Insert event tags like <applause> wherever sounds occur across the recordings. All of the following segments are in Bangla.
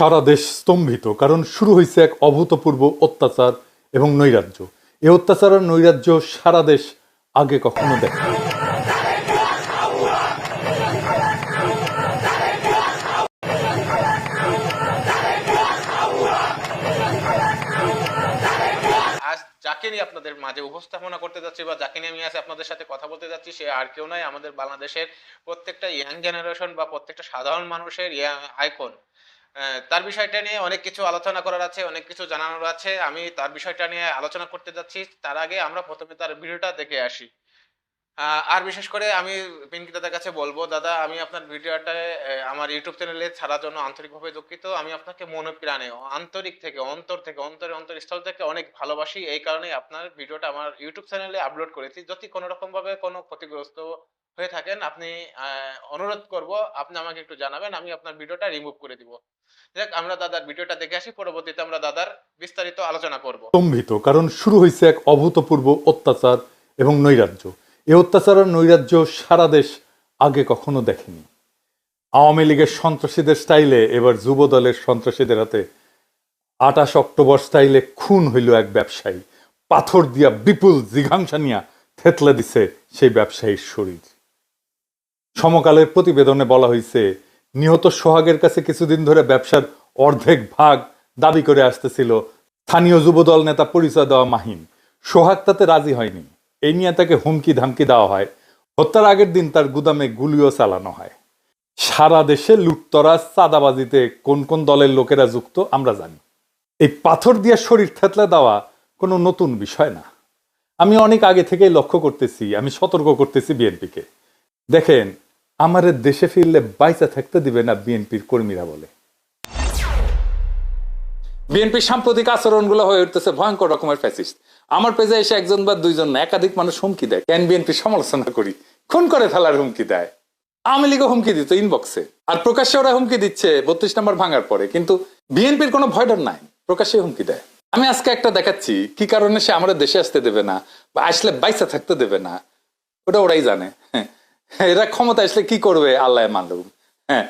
সারা দেশ স্তম্ভিত, কারণ শুরু হয়েছে এক অভূতপূর্ব অত্যাচার এবং নৈরাজ্য। এ অত্যাচার আর নৈরাজ্য সারা দেশ আগে কখনো দেখে যাকে নিয়ে আপনাদের মাঝে উপস্থাপনা করতে যাচ্ছি বা যাকে নিয়ে আমি আজ আপনাদের সাথে কথা বলতে যাচ্ছি, সে আর কেউ নয়, আমাদের বাংলাদেশের প্রত্যেকটা ইয়াং জেনারেশন বা প্রত্যেকটা সাধারণ মানুষের আইকন তার বিষয়টা নিয়ে অনেক কিছু আলোচনা করার আছে, অনেক কিছু জানানোর আছে। আমি তার বিষয়টা নিয়ে আলোচনা করতে যাচ্ছি। তার আগে আমরা প্রথমে তার ভিডিওটা দেখে আসি। আর বিশেষ করে আমি পিঙ্কি দাদার কাছে বলব, দাদা, আমি আপনার ভিডিওটা আমার ইউটিউব চ্যানেলে ছাড়ার জন্য আন্তরিকভাবে দুঃখিত। আমি আপনাকে মনে প্রাণে আন্তরিক থেকে, অন্তর থেকে, অন্তরে অন্তরস্থল থেকে অনেক ভালোবাসি। এই কারণে আপনার ভিডিওটা আমার ইউটিউব চ্যানেলে আপলোড করেছি। যদি কোনো রকম ভাবে কোনো ক্ষতিগ্রস্ত হয়ে থাকেন, আপনি অনুরোধ করব, আপনি আমাকে একটু জানাবেন, আমি আপনার ভিডিওটা রিমুভ করে দিব। দেখ আমরা দাদার ভিডিওটা দেখে আসি, পরবর্তীতে আমরা দাদার বিস্তারিত আলোচনা করব। স্তম্ভিত, কারণ শুরু হয়েছে এক অভূতপূর্ব অত্যাচার এবং নৈরাজ্য। এই অত্যাচার আর নৈরাজ্য সারা দেশ আগে কখনো দেখেনি। আওয়ামী লীগের সন্ত্রাসীদের স্টাইলে এবার যুব দলের সন্ত্রাসীদের হাতে আটাশ অক্টোবর স্টাইলে খুন হইল এক ব্যবসায়ী। পাথর দিয়া বিপুল জিঘাংসা নিয়া থেতলে দিছে সেই ব্যবসায়ীর শরীর। সমকালের প্রতিবেদনে বলা হয়েছে নিহত সোহাগের কাছে কিছুদিন ধরে ব্যবসার অর্ধেক ভাগ দাবি করে আসতেছিল স্থানীয় যুবদল নেতা পরিচয় দেওয়া মাহিন। সোহাগ তাতে রাজি হয়নি। এই নিয়ে তাকে হুমকি ধামকি দেওয়া হয়। হত্যার আগের দিন তার গুদামে গুলিও চালানো হয়। সারা দেশে লুটতরাজ চাঁদাবাজিতে কোন কোন দলের লোকেরা যুক্ত আমরা জানি। এই পাথর দিয়ে শরীর থেতলে দেওয়া কোনো নতুন বিষয় না। আমি অনেক আগে থেকেই লক্ষ্য করতেছি, আমি সতর্ক করতেছি বিএনপিকে। দেখেন আমাদের দেশে ফিরলে বাইচা থাকতে দিবে না বিএনপির কর্মীরা বলে। বিএনপির সাম্প্রতিক আচরণগুলো হয়ে উঠতেছে ভয়ঙ্কর রকমের ফ্যাসিস্ট আমার পেজে এসে একজন বা দুইজন না একাধিক মানুষ হুমকি দেয়। কেন বিএনপির সমালোচনা করি? খুন করে ফেলার হুমকি দেয়। আওয়ামী লীগও হুমকি দিত ইনবক্সে আর প্রকাশ্যে ওরা হুমকি দিচ্ছে বত্রিশ নম্বর ভাঙার পরে। কিন্তু বিএনপির কোনো ভয় ডর নাই। প্রকাশ্যে হুমকি দেয়। আমি আজকে একটা দেখাচ্ছি কি কারণে সে আমাদের দেশে আসতে দেবে না বা আসলে বাইসা থাকতে দেবে না ওটা ওরাই জানে। হ্যাঁ, এরা ক্ষমতা আসলে কি করবে? আল্লাহ মালুম হ্যাঁ।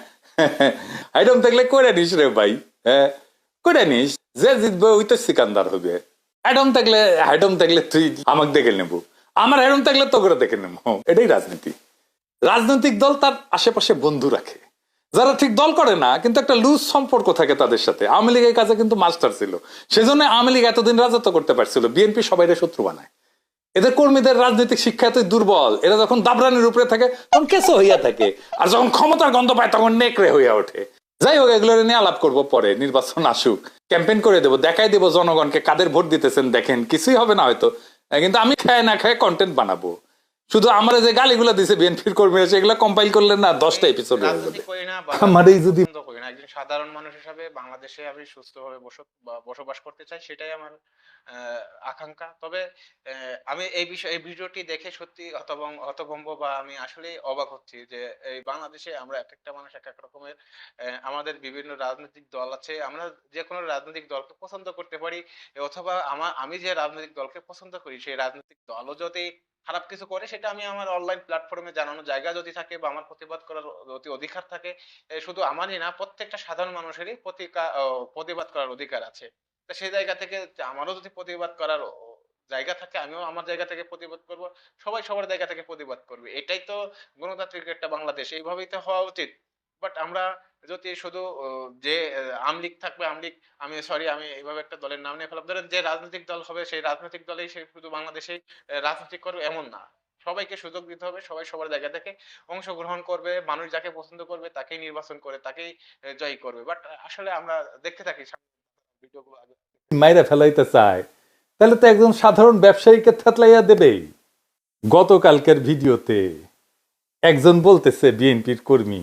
আইডম থাকলে করে নিস রে ভাই। হ্যাঁ করে নিস। যে জিতবে, ওই তো সিকান্দার হবে। অ্যাডম থাকলে হ্যাডম থাকলে তুই আমাকে দেখে নেব। আমার হ্যাডম থাকলে তো করে দেখে নেব। এটাই রাজনীতি। রাজনৈতিক দল তার আশেপাশে বন্ধু রাখে। যারা ঠিক দল করে না, কিন্তু একটা লুজ সম্পর্ক থাকে তাদের সাথে। আওয়ামী লীগের কাছে কিন্তু মাস্টার ছিল। সেজন্য আওয়ামী লীগ এতদিন রাজত্ব করতে পারছিল। বিএনপি সবাইরে শত্রু বানায়। এদের কর্মীদের রাজনৈতিক শিক্ষা এতই দুর্বল, এরা যখন দাবরানির উপরে থাকে, তখন কেসো হইয়া থাকে, আর যখন ক্ষমতার গন্ধ পায়, তখন নেকড়ে হইয়া ওঠে। যাই হোক, এগুলো নিয়ে আলাপ করব পরে, নির্বাচন আসুক, ক্যাম্পেইন করে দেবো, দেখাই দেবো জনগণকে কাদের ভোট দিতেছেন, দেখেন, কিছুই হবে না হয়তো। কিন্তু আমি খায় না খায় কন্টেন্ট বানাবো। শুধু আমার যে গালিগুলো দিছে বিএনপির কর্মীরা সেগুলো কম্পাইল করলে না দশটা এপিসোড বা যদি একজন সাধারণ মানুষ হিসাবে বাংলাদেশে আমি সুস্থভাবে বসবাস করতে চাই সেটাই আমার আকাঙ্ক্ষা। তবে আমি এই বিষয় এই ভিডিওটি দেখে সত্যি হতভম্ব হতভম্ব বা আমি আসলে অবাক হচ্ছি যে এই বাংলাদেশে আমরা এক একটা মানুষ এক এক রকমের আমাদের বিভিন্ন রাজনৈতিক দল আছে। আমরা যে কোনো রাজনৈতিক দলকে পছন্দ করতে পারি অথবা আমার আমি যে রাজনৈতিক দলকে পছন্দ করি সেই রাজনৈতিক দলও যদি খারাপ কিছু করে, সেটা আমি আমার অনলাইন প্ল্যাটফর্মে জানানোর জায়গা যদি থাকে বা আমার প্রতিবাদ করার অতি অধিকার থাকে শুধু আমারই না, প্রত্যেকটা সাধারণ মানুষেরই প্রতিবাদ করার অধিকার আছে। তা সেই জায়গা থেকে আমারও যদি প্রতিবাদ করার জায়গা থাকে, আমিও আমার জায়গা থেকে প্রতিবাদ করব। সবাই সবার জায়গা থেকে প্রতিবাদ করবে। এটাই তো গণতান্ত্রিক একটা বাংলাদেশ। এইভাবেই তো হওয়া উচিত। বাট আমরা যদি শুধু যে আহ, আমলিগ থাকবে আমলিগ আমি সরি আমি এইভাবে একটা দলের নাম নিয়ে ফেলাম ধরেন যে রাজনৈতিক দল হবে সেই রাজনৈতিক দলেই সে শুধু বাংলাদেশে রাজনীতি করবে এমন না। সবাইকে সুযোগ দিতে হবে সবাই সবার জায়গা থেকে অংশগ্রহণ করবে মানুষ যাকে পছন্দ করবে তাকেই নির্বাচন করে তাকেই জয়ী করবে। বাট আসলে আমরা দেখতে থাকি মাইরা ফেলাইতে চায়। তাহলে তো একজন সাধারণ ব্যবসায়ীকে থেতলাইয়া দেবেই। গতকালকের ভিডিওতে একজন বলতেছে বিএনপির কর্মী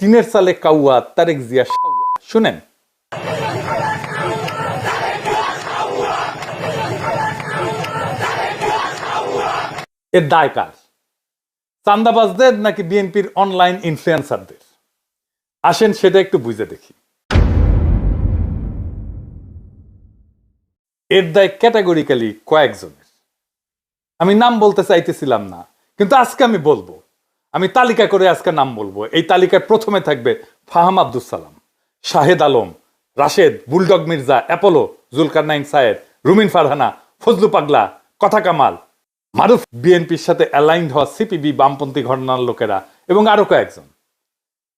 তিনের সালে কাউয়া তারেক জিয়া সাউয়া শুনেন। এর দায় কার? চান্দাবাজদের নাকি বিএনপির অনলাইন ইনফ্লুয়েন্সারদের আসেন সেটা একটু বুঝে দেখি। এর দায় ক্যাটাগরিক্যালি কয়েকজনের। আমি নাম বলতে চাইতেছিলাম না, কিন্তু আজকে আমি বলব। আমি তালিকা করে আজকে নাম বলব। এই তালিকায় প্রথমে থাকবে Faham Abdul Salam, Shahed Alam, Rashed, bulldog Mirza, Apollo Zulkarnain Sayed, Rumin Farhana, Fazlu পাগলা, কথা কামাল, মারুফ, বিএনপির সাথে অ্যালাইন্ড হওয়া সিপিবি বামপন্থী ঘটনার লোকেরা এবং আরও কয়েকজন।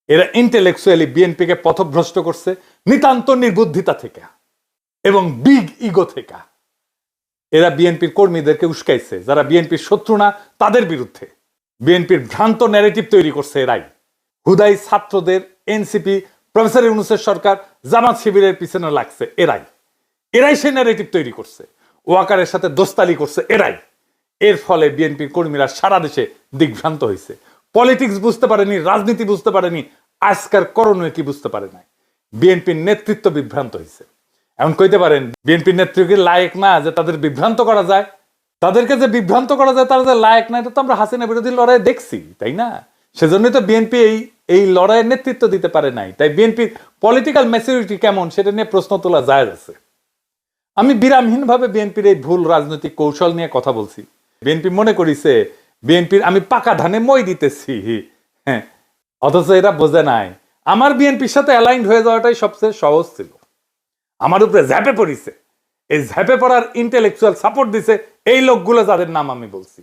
এরা ইন্টেলেকচুয়ালি বিএনপিকে পথভ্রষ্ট করছে, নিতান্ত নির্বুদ্ধিতা থেকে এবং বিগ ইগো থেকে। এরা বিএনপির কর্মীদেরকে উস্কাইছে, যারা বিএনপির শত্রু না, তাদের বিরুদ্ধে। বিএনপির ভ্রান্ত ন্যারেটিভ তৈরি করছে এরাই। হুদাই ছাত্রদের এনসিপি, প্রফেসর ইউনুসের সরকার, জামাত শিবিরের পিছনে লাগছে এরাই। এরাই সেই ন্যারেটিভ তৈরি করছে। ওয়াকারের সাথে দোস্তালি করছে এরাই। এর ফলে বিএনপির কর্মীরা সারা দেশে দিগ্ভ্রান্ত হয়েছে পলিটিক্স বুঝতে পারেনি, রাজনীতি বুঝতে পারেনি, আজকার করণীয় কি বুঝতে পারে নাই। বিএনপির নেতৃত্ব বিভ্রান্ত হয়েছে এমন কইতে পারেন, বিএনপির নেতৃত্বের লায়ক না যে তাদের বিভ্রান্ত করা যায়। তাদেরকে যে বিভ্রান্ত করা যায়, তারা যে লায়ক না, এটা তো আমরা হাসিনা বিরোধী লড়াই দেখছি, তাই না? সেজন্যই তো বিএনপি এই এই লড়াইয়ের নেতৃত্ব দিতে পারে নাই। তাই বিএনপির পলিটিক্যাল ম্যাচুরিটি কেমন, সেটা নিয়ে প্রশ্ন তোলা যায় আছে। আমি বিরামহীনভাবে বিএনপির এই ভুল রাজনৈতিক কৌশল নিয়ে কথা বলছি। বিএনপি মনে করিছে বিএনপির আমি পাকা ধানে মই দিতেছি হ্যাঁ অথচ এরা বোঝে নাই। আমার বিএনপির সাথে অ্যালাইন্ড হয়ে যাওয়াটাই সবচেয়ে সহজ ছিল। আমার উপরে ঝ্যাপে পড়িছে। এই ঝ্যাপে পড়ার ইন্টেলেকচুয়াল সাপোর্ট দিছে এই লোকগুলো যাদের নাম আমি বলছি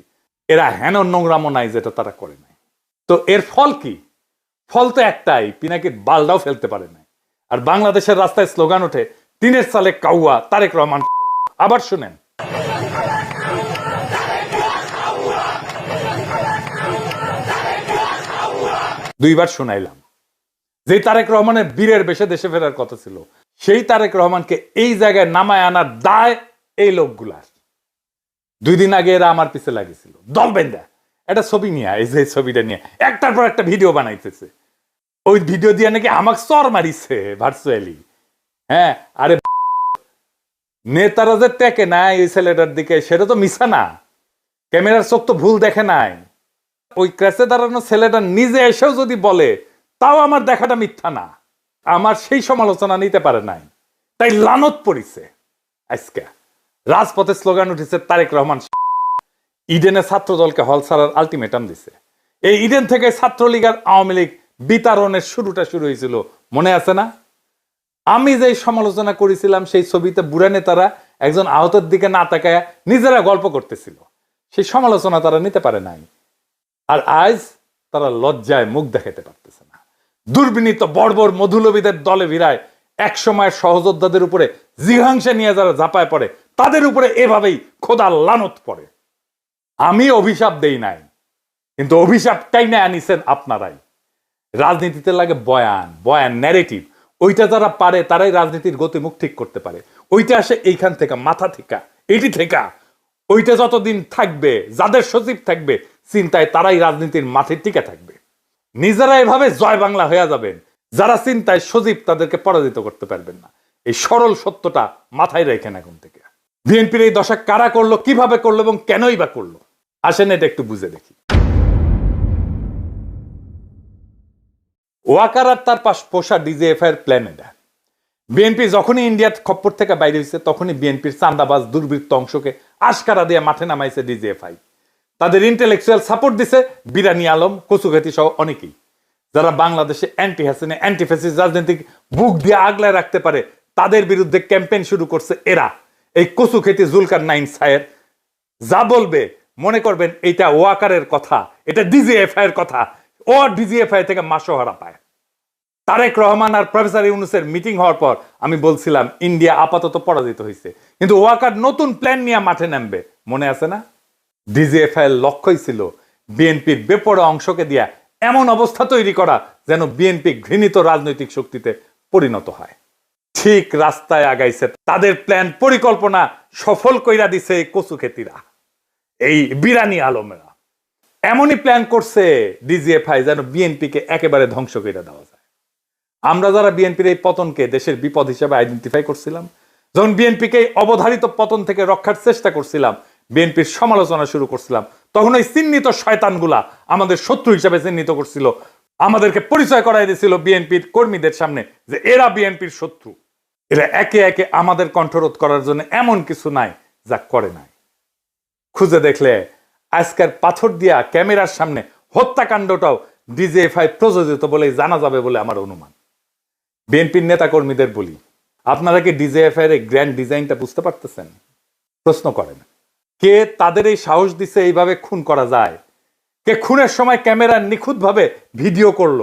এরা হেন নোংরামো নাই যেটা তারা করে নাই। তো এর ফল কি? ফল তো একটাই, পিনাকির বালটাও ফেলতে পারে নাই। আর বাংলাদেশের রাস্তায় স্লোগান ওঠে, তিনের সালে কাউয়া, তারেক রহমান আবার শুনেন। দুইবার শুনাইলাম। যে তারেক রহমানের বীরের বেশে দেশে ফেরার কথা ছিল সেই তারেক রহমানকে এই জায়গায় নামায় আনার দায় এই লোকগুলার। দুই দিন আগে এরা আমার পিছে লাগিয়েছিল। দল বেন্দা একটা ছবি নিয়ে এই যে ছবিটা নিয়ে একটার পর একটা ভিডিও বানাইতেছে। ওই ভিডিও দিয়ে নাকি আমাকে চর মারিছে ভার্চুয়ালি। হ্যাঁ আরে নেতারা যে টেকে নাই এই ছেলেটার দিকে, সেটা তো মিশা না। ক্যামেরার চোখ তো ভুল দেখে নাই। ওই ক্র্যাশে দাঁড়ানো ছেলেটা নিজে এসেও যদি বলে, তাও আমার দেখাটা মিথ্যা না। আমার সেই সমালোচনা নিতে পারে নাই। তাই লানত পড়িছে। আজকে রাজপথে স্লোগান উঠেছে তারেক রহমান ইডেনে ছাত্র দলকে হল ছাড়ার আলটিমেটাম দিছে। এই ইডেন থেকে ছাত্রলীগ আর আওয়ামী লীগ বিতারণের শুরুটা শুরু হয়েছিল, মনে আছে না? আমি যে সমালোচনা করেছিলাম, সেই ছবিতে বুড়া নেতারা একজন আহতের দিকে না তাকায় নিজেরা গল্প করতেছিল। সেই সমালোচনা তারা নিতে পারে নাই। আর আজ তারা লজ্জায় মুখ দেখাতে পারতেছে না। দুর্বিনীত বর্বর মধুলবীদের দলে ভিড়ায় এক সময় সহযোদ্ধাদের উপরে জিঘাংসা নিয়ে যারা ঝাঁপায় পড়ে, তাদের উপরে এভাবেই খোদা লানত পড়ে। আমি অভিশাপ দেই নাই, কিন্তু অভিশাপটাই না আনিছেন আপনারাই। রাজনীতিতে লাগে বয়ান বয়ান ন্যারেটিভ ওইটা যারা পারে, তারাই রাজনীতির গতিমুখ ঠিক করতে পারে। ওইটা আসে এইখান থেকে, মাথা থেকে, এটি থেকে। ওইটা যতদিন থাকবে, যাদের সচিব থাকবে, চিন্তায় তারাই রাজনীতির মাঠে টিকে থাকবে। নিজেরা এভাবে জয় বাংলা হয়ে যাবেন। যারা চিন্তায় সজীব, তাদেরকে পরাজিত করতে পারবেন না। এই সরল সত্যটা মাথায় রেখেন এখন থেকে। বিএনপির এই দশা কারা করল, কীভাবে করল এবং কেনই বা করল, আসেন এটা একটু বুঝে দেখি। ওয়াকার আর তার পাশ পোষা ডিজিএফআই এর প্ল্যান এটা। বিএনপি যখনই ইন্ডিয়ার খপ্পর থেকে বাইরে হয়েছে, তখনই বিএনপির চান্দাবাজ দুর্বৃত্ত অংশকে আশকারা দিয়ে মাঠে নামাইছে ডিজিএফআই। তাদের ইন্টেলেকচুয়াল সাপোর্ট দিছে বিরানি আলম কচুঘাতি সহ অনেকেই। যারা বাংলাদেশে অ্যান্টি হাসিনে অ্যান্টি ফ্যাসিস রাজনৈতিক বুক দিয়ে আগলায় রাখতে পারে, তাদের বিরুদ্ধে ক্যাম্পেইন শুরু করছে এরা। এই কচু খেতি জুলকার নাইন সায়ের যা বলবে, মনে করবেন এটা ওয়াকারের কথা, এটা ডিজিএফআই এর কথা, ও ডিজিএফআই থেকে মাসোহারা পায়। তারেক রহমান আর প্রফেসর ইউনুসের মিটিং হওয়ার পর আমি বলছিলাম, ইন্ডিয়া আপাতত পরাজিত হয়েছে কিন্তু ওয়াকার নতুন প্ল্যান নিয়ে মাঠে নামবে, মনে আছে না? ডিজিএফআই এর লক্ষ্যই ছিল বিএনপির বেপরোয়া অংশকে দিয়া এমন অবস্থা তৈরি করা যেন বিএনপি ঘৃণিত রাজনৈতিক শক্তিতে পরিণত হয়। ঠিক রাস্তায় আগাইছে তাদের প্ল্যান পরিকল্পনা সফল কইরা দিছে এই কচু খেতিরা, এই বিরানি আলমেরা। এমনই প্ল্যান করছে ডিজিএফআই যেন বিএনপিকে একেবারে ধ্বংস করে দেওয়া যায়। আমরা যারা বিএনপির এই পতনকে দেশের বিপদ হিসেবে আইডেন্টিফাই করছিলাম, যখন বিএনপিকে অবধারিত পতন থেকে রক্ষার চেষ্টা করছিলাম বিএনপির সমালোচনা শুরু করছিলাম। তখন ওই চিহ্নিত শয়তানগুলা আমাদের শত্রু হিসাবে চিহ্নিত করছিল। আমাদেরকে পরিচয় করাই দিয়েছিল বিএনপির কর্মীদের সামনে যে এরা বিএনপির শত্রু। এরা একে একে আমাদের কণ্ঠরোধ করার জন্য এমন কিছু নাই যা করে নাই। খুঁজে দেখলে আজকের পাথর দিয়া ক্যামেরার সামনে হত্যাকাণ্ডটাও ডিজিএফআই প্রযোজিত বলে জানা যাবে বলে আমার অনুমান। বিএনপির নেতাকর্মীদের বলি, আপনারা কি ডিজিএফআই এর গ্র্যান্ড ডিজাইনটা বুঝতে পারতেছেন? প্রশ্ন করেন। কে তাদের এই সাহস দিছে এইভাবে খুন করা যায়? কে খুনের সময় ক্যামেরা নিখুঁতভাবে ভিডিও করল?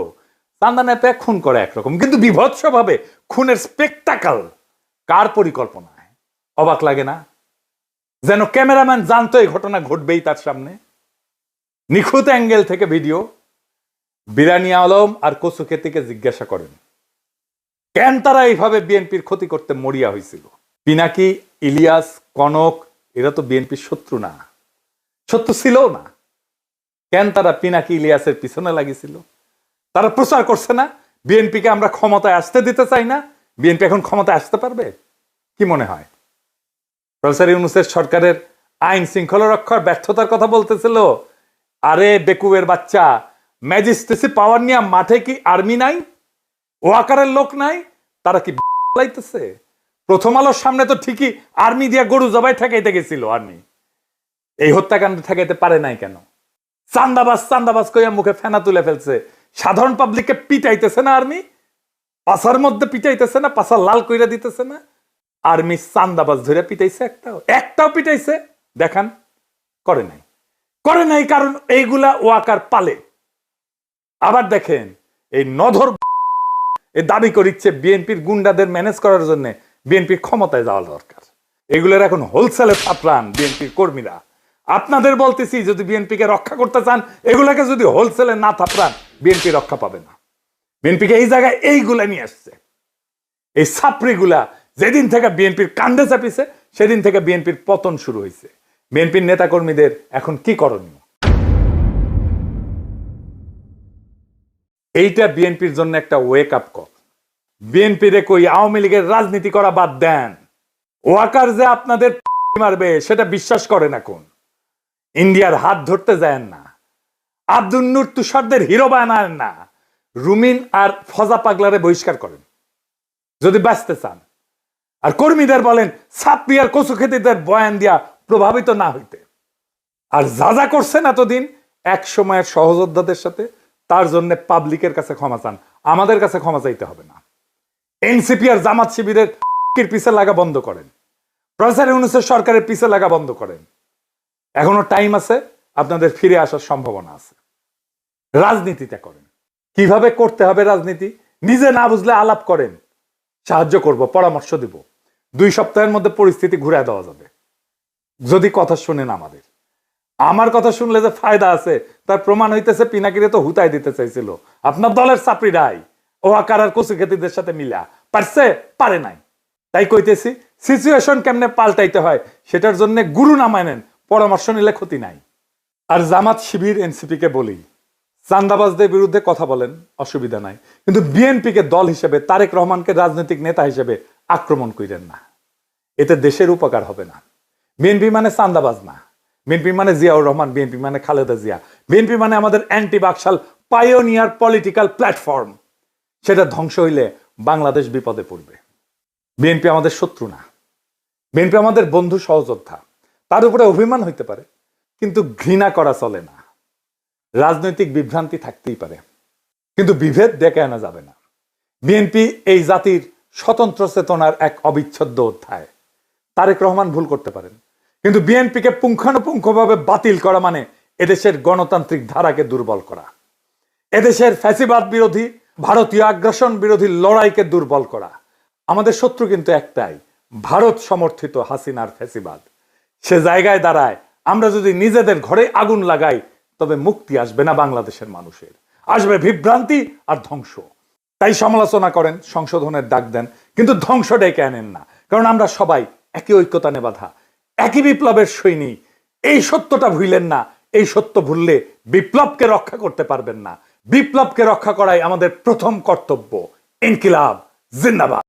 চান্দা নেপে খুন করে একরকম, কিন্তু বিভৎসভাবে খুনের স্পেকটাকাল কার পরিকল্পনায়? অবাক লাগে না? যেন ক্যামেরাম্যান জানতো এই ঘটনা ঘটবেই তার সামনে। নিখুঁত অ্যাঙ্গেল থেকে ভিডিও। বিরানি আলম আর কচুকেতিকে জিজ্ঞাসা করেন, কেন তারা এইভাবে বিএনপির ক্ষতি করতে মরিয়া হয়েছিল পিনাকি, ইলিয়াস, কনক এরা তো বিএনপির শত্রু না। শত্রু ছিল না। কেন তারা পিনাকি ইলিয়াসের পিছনে লাগিয়েছিল? তারা প্রচার করছে না? বিএনপিকে আমরা ক্ষমতায় আসতে দিতে চাই না? বিএনপি এখন ক্ষমতায় আসতে পারবে? কি মনে হয়? প্রফেসর ইউনুসের সরকারের আইন শৃঙ্খলা রক্ষার ব্যর্থতার কথা বলতেছিল। আরে বেকুবের বাচ্চা, ম্যাজিস্ট্রেসি পাওয়ার নিয়ে মাঠে কি আর্মি নাই? ও আকারের লোক নাই? তারা কি <laughs> লাইতেছে? প্রথম আলোর সামনে তো ঠিকই আর্মি দিয়া গরু জবাই ঠেকাইতে গেছিল আর্মি। এই হত্যাকাণ্ড ঠেকাইতে পারে নাই কেন? চান্দাবাস চান্দাবাজ কইয়া মুখে ফেনা তুলে ফেলছে। সাধারণ পাবলিককে পিটাইতেছে না আর্মি? পাশার মধ্যে পিটাইতেছে না পাশা লাল কইরা দিতেছে না? আর্মি চান্দাবাজ ধরে পিটাইছে একটাও। একটাও পিটাইছে? দেখান। করে নাই। করে নাই কারণ এইগুলা ওয়াকার পালে। আবার দেখেন, এই নধর এ দাবি করিচ্ছে বিএনপির গুন্ডাদের ম্যানেজ করার জন্য। বিএনপির ক্ষমতায় যাওয়া দরকার। এগুলোর এখন হোলসেলে থাপড়ান বিএনপির কর্মীরা। আপনাদের বলতেছি, যদি বিএনপিকে রক্ষা করতে চান, এগুলাকে যদি হোলসেলে না থাপড়ান, বিএনপি রক্ষা পাবে না। বিএনপিকে এই জায়গায় এইগুলা নিয়ে আসছে। এই ছাপড়িগুলা যেদিন থেকে বিএনপির কান্দে চাপিছে, সেদিন থেকে বিএনপির পতন শুরু হয়েছে বিএনপির নেতাকর্মীদের এখন কি করণীয়? এইটা বিএনপির জন্য একটা ওয়েক আপ কল বিএনপি রে কই আওয়ামী লীগের রাজনীতি করা বাদ দেন। ওয়াকার যে আপনাদের <laughs> মারবে, সেটা বিশ্বাস করেন এখন। ইন্ডিয়ার হাত ধরতে যায় না। আব্দুল নূর তুষারদের হিরো বানায় না। রুমিন আর ফজা পাগলারে বহিষ্কার করেন। যদি বাঁচতে চান। আর কর্মীদের বলেন সাপ্পি আর কচু খেতিদের বয়ান দিয়া প্রভাবিত না হইতে। আর যা যা করছেন এতদিন, এক সময়ের সহযোদ্ধাদের সাথে, তার জন্য পাবলিকের কাছে ক্ষমা চান। আমাদের কাছে ক্ষমা চাইতে হবে না। এনসিপি আর জামাত শিবিরের পিছে লাগা বন্ধ করেন। প্রফেসর ইউনুসের সরকারের পিছে লাগা বন্ধ করেন। এখনও টাইম আছে, আপনাদের ফিরে আসার সম্ভাবনা আছে। রাজনীতিটা করেন। কীভাবে করতে হবে রাজনীতি? নিজে না বুঝলে আলাপ করেন। সাহায্য করব, পরামর্শ দিব। দুই সপ্তাহের মধ্যে পরিস্থিতি ঘুরে দেওয়া যাবে। যদি কথা শুনেন আমাদের। আমার কথা শুনলে যে ফায়দা আছে, তার প্রমাণ হইতেছে, পিনাকিরে তো হুতাই দিতে চাইছিল। আপনার দলের চাপড়িরাই ও আকার আর কচু খেতিদের সাথে মিলা। পারছে? পারে নাই। তাই কইতেছি সিচুয়েশন কেমনে পাল্টাইতে হয়, সেটার জন্য গুরু না মানেন, পরামর্শ নিলে ক্ষতি নাই। আর জামাত শিবির, এনসিপি কে বলি, চান্দাবাজদের বিরুদ্ধে কথা বলেন, অসুবিধা নাই। কিন্তু বিএনপিকে দল হিসেবে, তারেক রহমানকে রাজনৈতিক নেতা হিসেবে আক্রমণ কইরেন না। এতে দেশের উপকার হবে না। বিএনপি মানে চান্দাবাজ না। বিএনপি মানে জিয়াউর রহমান, বিএনপি মানে খালেদা জিয়া। বিএনপি মানে আমাদের anti BAKSAL pioneer political platform সেটা ধ্বংস হইলে বাংলাদেশ বিপদে পড়বে। বিএনপি আমাদের শত্রু না। বিএনপি আমাদের বন্ধু সহযোদ্ধা। তার উপরে অভিমান হইতে পারে, কিন্তু ঘৃণা করা চলে না। রাজনৈতিক বিভ্রান্তি থাকতেই পারে, কিন্তু বিভেদ ডেকে আনা যাবে না। বিএনপি এই জাতির স্বতন্ত্র চেতনার এক অবিচ্ছেদ্য অধ্যায়। তারেক রহমান ভুল করতে পারেন, কিন্তু বিএনপিকে পুঙ্খানুপুঙ্খভাবে বাতিল করা মানে এদেশের গণতান্ত্রিক ধারাকে দুর্বল করা। এদেশের ফ্যাসিবাদ বিরোধী ভারতীয় আগ্রাসন বিরোধী লড়াইকে দুর্বল করা। আমাদের শত্রু কিন্তু একটাই, ভারত সমর্থিত হাসিনার ফ্যাসিবাদ। সে জায়গায় দাঁড়ায়, আমরা যদি নিজেদের ঘরে আগুন লাগাই, তবে মুক্তি আসবে না বাংলাদেশের মানুষের। আসবে বিভ্রান্তি আর ধ্বংস। তাই সমালোচনা করেন, সংশোধনের ডাক দেন, কিন্তু ধ্বংস ডেকে আনেন না। কারণ আমরা সবাই একই ঐক্যতানে বাধা, একই বিপ্লবের সৈনিক। এই সত্যটা ভুললেন না, এই সত্য ভুললে বিপ্লবকে রক্ষা করতে পারবেন না। বিপ্লবকে রক্ষা করাই আমাদের প্রথম কর্তব্য। ইনকিলাব, জিন্দাবাদ।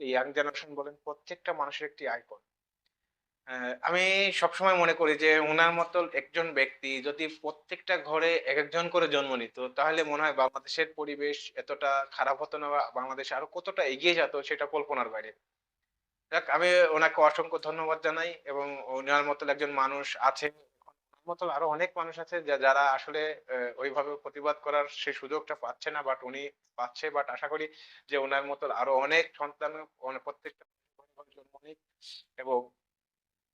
ইয়াং জেনারেশন বলেন, প্রত্যেকটা মানুষের একটি আইকন। আমি সবসময় মনে করি যে ওনার মতো একজন ব্যক্তি যদি প্রত্যেকটা ঘরে এক একজন করে জন্ম নিত, তাহলে মনে হয় বাংলাদেশের পরিবেশ এতটা খারাপ হতো না বা বাংলাদেশ আরও কতটা এগিয়ে যেত সেটা কল্পনার বাইরে। আমি ওনাকে অসংখ্য ধন্যবাদ জানাই এবং ওনার মতো একজন মানুষ আছে। মতো আরও অনেক মানুষ আছে যারা আসলে ওইভাবে প্রতিবাদ করার সেই সুযোগটা পাচ্ছে না বাট উনি পাচ্ছে বাট আশা করি যে ওনার মতো আরও অনেক সন্তান প্রত্যেকটা এবং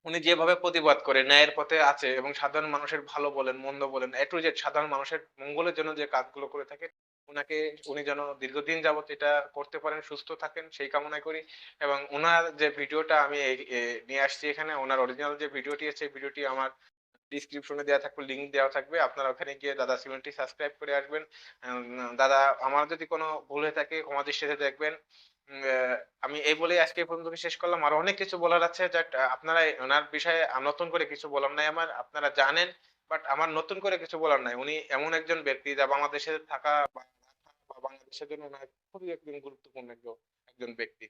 উনি যেভাবে প্রতিবাদ করে, ন্যায়ের পথে আছে এবং সাধারণ মানুষের ভালো বলেন, মন্দ বলেন এ টু জেড সাধারণ মানুষের মঙ্গলের জন্য যে কাজগুলো করে থাকে ওনাকে উনি যেন দীর্ঘদিন যাবত এটা করতে পারেন, সুস্থ থাকেন, সেই কামনাই করি। এবং ওনার যে ভিডিওটা আমি নিয়ে আসছি এখানে ওনার অরিজিনাল যে ভিডিওটি আছে, ভিডিওটি আমার ডিসক্রিপশনে দেওয়া থাকবে লিঙ্ক দেওয়া থাকবে। আপনারা ওখানে গিয়ে দাদা চ্যানেলটি সাবস্ক্রাইব করে আসবেন। দাদা, আমার যদি কোনো ভুল হয়ে থাকে ক্ষমা দৃষ্টিতে দেখবেন। আমি এই বলে আজকে পর্যন্ত শেষ করলাম। আর অনেক কিছু বলার আছে আপনারা ওনার বিষয়ে নতুন করে কিছু বলার নাই আমার। আপনারা জানেন বাট আমার নতুন করে কিছু বলার নাই। উনি এমন একজন ব্যক্তি যা বাংলাদেশে থাকা বা বাংলাদেশের জন্য খুবই একজন গুরুত্বপূর্ণ একজন ব্যক্তি।